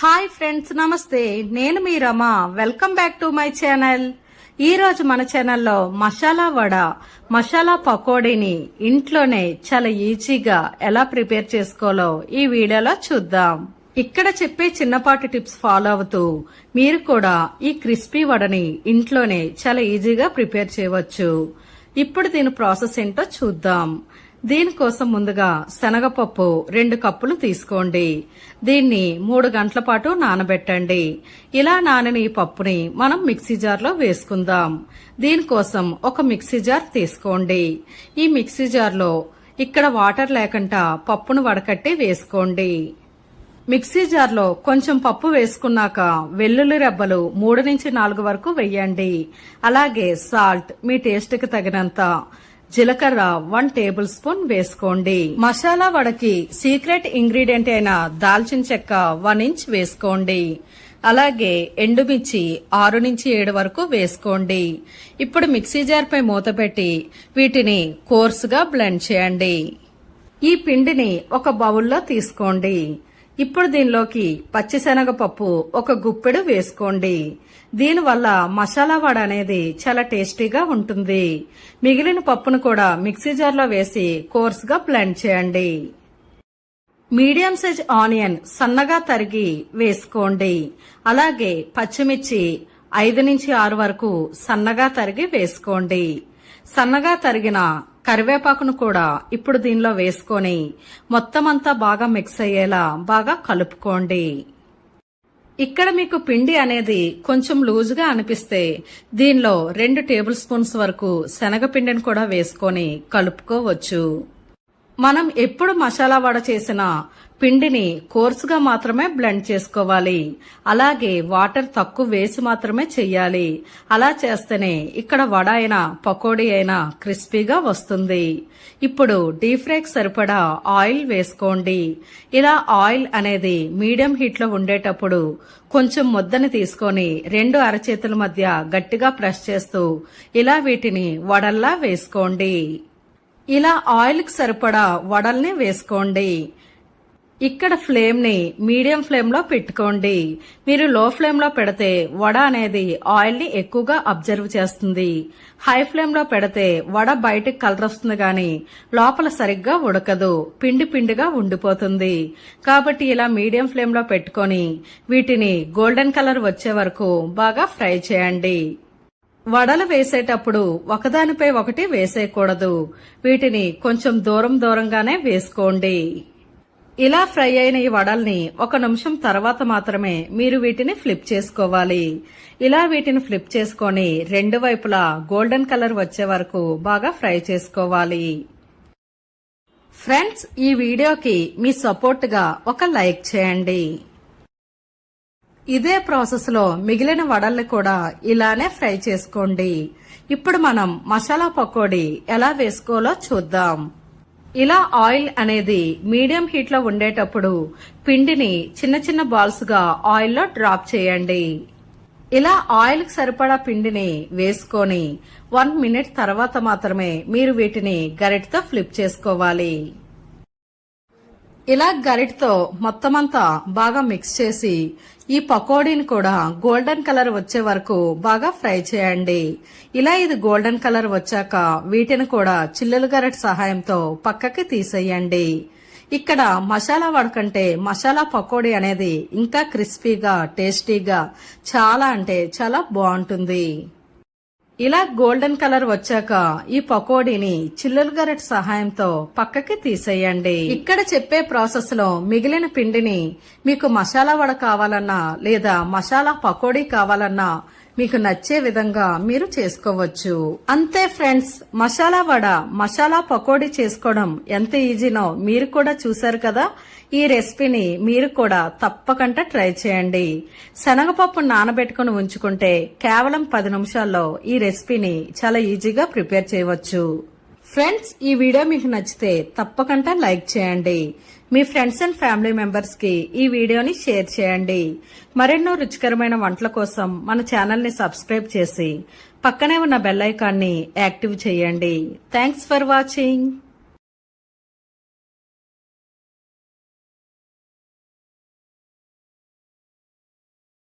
Hi friends నమస్తే. నేను మీ Rama. Welcome back to my channel. ఈరోజు మన ఛానల్లో మసాలా వడ మసాలా పకోడీని ఇంట్లోనే చాలా ఈజీగా ఎలా ప్రిపేర్ చేసుకోవాలో ఈ వీడియోలో చూద్దాం. ఇక్కడ చెప్పే చిన్నపాటి టిప్స్ ఫాలో అవుతూ మీరు కూడా ఈ క్రిస్పీ వడని ఇంట్లోనే చాలా ఈజీగా ప్రిపేర్ చేయవచ్చు. ఇప్పుడు దీని ప్రాసెస్ ఏంటో చూద్దాం. దీనికోసం ముందుగా శనగపప్పు రెండు కప్పులు తీసుకోండి. దీన్ని మూడు గంటల పాటు నానబెట్టండి. ఇలా నానని ఈ పప్పుని మనం మిక్సీ జార్లో వేసుకుందాం. దీనికోసం ఒక మిక్సీ జార్ తీసుకోండి. ఈ మిక్సీ జార్లో ఇక్కడ వాటర్ లేకుండా పప్పును వడకట్టి వేసుకోండి. మిక్సీ జార్లో కొంచెం పప్పు వేసుకున్నాక వెల్లుల్లి రెబ్బలు మూడు నుంచి నాలుగు వరకు వెయ్యండి అలాగే సాల్ట్ మీ టేస్ట్కి తగినంత జీలకర్ర వన్ టేబుల్ స్పూన్ వేసుకోండి. మసాలా వడకి సీక్రెట్ ఇంగ్రీడియంట్ అయిన దాల్చిన చెక్క వన్ ఇంచ్ వేసుకోండి. అలాగే ఎండుమిర్చి ఆరు నుంచి ఏడు వరకు వేసుకోండి. ఇప్పుడు మిక్సీ జార్ పై మూత పెట్టి వీటిని కోర్సుగా బ్లెండ్ చేయండి. ఈ పిండిని ఒక బౌల్లో తీసుకోండి. ఇప్పుడు దీనిలోకి పచ్చిశనగపప్పు ఒక గుప్పెడు వేసుకోండి. దీనివల్ల మసాలా వడ అనేది చాలా టేస్టీగా ఉంటుంది. మిగిలిన పప్పును కూడా మిక్సీ జార్లో వేసి కోర్స్గా బ్లెండ్ చేయండి. మీడియం సైజ్ ఆనియన్ సన్నగా తరిగి వేసుకోండి. అలాగే పచ్చిమిర్చి ఐదు నుంచి ఆరు వరకు సన్నగా తరిగి వేసుకోండి. సన్నగా తరిగిన కరివేపాకును కూడా ఇప్పుడు దీనిలో వేసుకొని మొత్తం అంతా బాగా మిక్స్ అయ్యేలా బాగా కలుపుకోండి. ఇక్కడ మీకు పిండి అనేది కొంచెం లూజుగా అనిపిస్తే దీనిలో రెండు టేబుల్ స్పూన్స్ వరకు శనగపిండిని కూడా వేసుకొని కలుపుకోవచ్చు. మనం ఎప్పుడు మసాలా వడ చేసినా పిండిని కోర్సుగా మాత్రమే బ్లెండ్ చేసుకోవాలి. అలాగే వాటర్ తక్కువ వేసి మాత్రమే చెయ్యాలి. అలా చేస్తేనే ఇక్కడ వడ అయినా పకోడీ అయినా క్రిస్పీగా వస్తుంది. ఇప్పుడు డీప్ ఫ్రైకి సరిపడా ఆయిల్ వేసుకోండి. ఇలా ఆయిల్ అనేది మీడియం హీట్లో ఉండేటప్పుడు కొంచెం ముద్దని తీసుకొని రెండు అరచేతుల మధ్య గట్టిగా ప్రెస్ చేస్తూ ఇలా వీటిని వడల్లా వేసుకోండి. ఇలా ఆయిల్కి సరిపడా వడల్ని వేసుకోండి. ఇక్కడ ఫ్లేమ్ని మీడియం ఫ్లేమ్లో పెట్టుకోండి. మీరు లో ఫ్లేమ్లో పెడితే వడ అనేది ఆయిల్ని ఎక్కువగా అబ్జర్వ్ చేస్తుంది. హై ఫ్లేమ్లో పెడితే వడ బయటకు కలర్ వస్తుంది గాని లోపల సరిగ్గా ఉడకదు. పిండి పిండిగా ఉండిపోతుంది. కాబట్టి ఇలా మీడియం ఫ్లేమ్లో పెట్టుకొని వీటిని గోల్డెన్ కలర్ వచ్చే వరకు బాగా ఫ్రై చేయండి. వడలు వేసేటప్పుడు ఒకదానిపై ఒకటి వేసేయకూడదు. వీటిని కొంచెం దూరం దూరంగానే వేసుకోండి. ఇలా ఫ్రై అయిన ఈ వడల్ని ఒక నిమిషం తర్వాత మాత్రమే మీరు వీటిని ఫ్లిప్ చేసుకోవాలి. ఇలా వీటిని ఫ్లిప్ చేసుకొని రెండు వైపులా గోల్డెన్ కలర్ వచ్చే వరకు బాగా ఫ్రై చేసుకోవాలి. ఫ్రెండ్స్ ఈ వీడియోకి మీ సపోర్ట్గా ఒక లైక్ చేయండి. ఇదే ప్రాసెస్లో మిగిలిన వడల్ని కూడా ఇలానే ఫ్రై చేసుకోండి. ఇప్పుడు మనం మసాలా పకోడీ ఎలా వేసుకోవాలో చూద్దాం. ఇలా ఆయిల్ అనేది మీడియం హీట్లో ఉండేటప్పుడు పిండిని చిన్న చిన్న బాల్స్గా ఆయిల్లో డ్రాప్ చేయండి. ఇలా ఆయిల్కి సరిపడా పిండిని వేసుకొని వన్ మినిట్ తర్వాత మాత్రమే మీరు వీటిని గరిటతో ఫ్లిప్ చేసుకోవాలి. ఇలా గరిటతో మొత్తం అంతా బాగా మిక్స్ చేసి ఈ పకోడీని కూడా గోల్డెన్ కలర్ వచ్చే వరకు బాగా ఫ్రై చేయండి. ఇలా ఇది గోల్డెన్ కలర్ వచ్చాక వీటిని కూడా చిల్లులు గరిట సహాయంతో పక్కకి తీసేయండి. ఇక్కడ మసాలా వడకంటే మసాలా పకోడీ అనేది ఇంకా క్రిస్పీగా టేస్టీగా చాలా అంటే చాలా బాగుంటుంది. ఇలా గోల్డెన్ కలర్ వచ్చాక ఈ పకోడీని చిల్లుల గరెట్ సహాయంతో పక్కకి తీసేయండి. ఇక్కడ చెప్పే ప్రాసెస్లో మిగిలిన పిండిని మీకు మసాలా వడ కావాలన్నా లేదా మసాలా పకోడీ కావాలన్నా మీకు నచ్చే విధంగా మీరు చేసుకోవచ్చు. అంతే ఫ్రెండ్స్ మసాలా వడ మసాలా పకోడీ చేసుకోవడం ఎంత ఈజీనో మీరు కూడా చూశారు కదా? ఈ రెసిపీని మీరు కూడా తప్పకుండా ట్రై చేయండి. శనగపప్పు నానబెట్టుకుని ఉంచుకుంటే కేవలం పది నిమిషాల్లో ఈ రెసిపీని చాలా ఈజీగా ప్రిపేర్ చేయవచ్చు. ఫ్రెండ్స్ ఈ వీడియో మీకు నచ్చితే తప్పకుండా లైక్ చేయండి. మీ ఫ్రెండ్స్ అండ్ ఫ్యామిలీ మెంబర్స్కి ఈ వీడియోని షేర్ చేయండి. మరెన్నో రుచికరమైన వంటల కోసం మన ఛానల్ని సబ్స్క్రైబ్ చేసి పక్కనే ఉన్న బెల్ ఐకాన్ని యాక్టివ్ చేయండి. Thanks for watching.